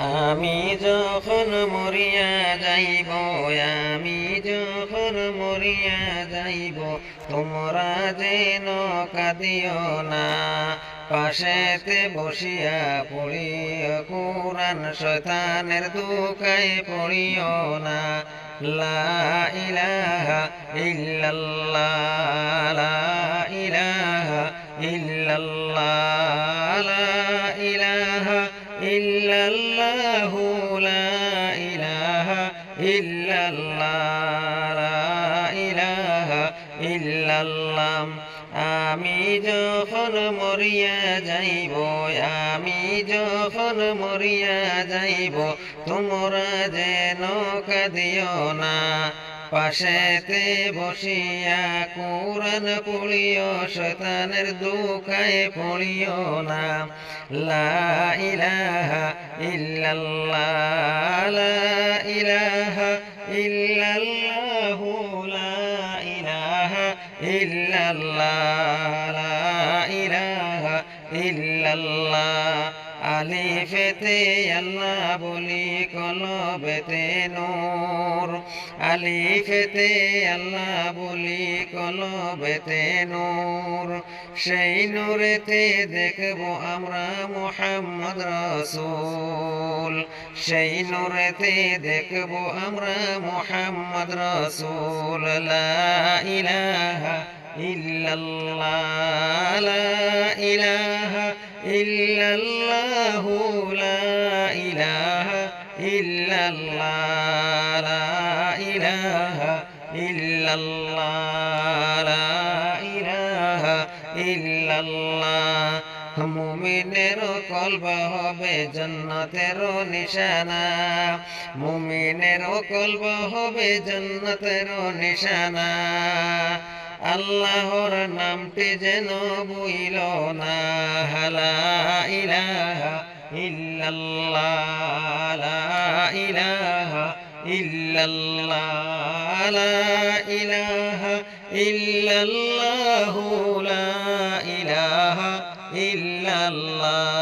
আমি যখন মরিয়া যাইব, আমি যখন মরিয়া যাইব, তোমরা যেন কাঁদিও না। পাশেতে বসিয়া পড়িও, কোরআন শয়তানের দুকায় পড়িও না। লা ইলাহা ইল্লাল্লাহ ইলাহা ইল্লাল্লাহ লা ইলাহা ইল্লাল্লাহ, লা ইলাহা ইল্লাল্লাহ। আমি যখন মরিয়া যাইব, আমি যখন মরিয়া যাইব, তোমরা যেন কাঁদিও না। পাশেতে বসিয়া কোরআন পড়িও শয়তানের দুখায় পড়িও না। লা ইলাহা ইল্লাল্লাহ লা ইলাহা আলিফেতে আল্লাহ বলি কলবেতে নূর। আলিফেতে আল্লাহ বলি কলবেতে নূর। সেই নূরেতে দেখব আমরা মোহাম্মদ রসুল। সেই নূরেতে দেখব আমরা মোহাম্মদ রসুল। ইলাহা ইল্লাল্লাহ, লা ইলাহা ইল্লাল্লাহ লা ইলাহা ইল্লাল্লাহ, লা ইলাহা ইল্লাল্লাহ, লা ইলাহা ইল্লাল্লাহ। মুমিনের কলবা হবে জন্নতের নিশানা। মুমিনের কলবা হবে জন্নতের নিশানা। আল্লাহর নামটি যেন বইল না হালা ইলাহা ইল্লাল্লাহ লা ইলাহা ইল্লাল্লাহ লা ইলাহা ইল্লাল্লাহু।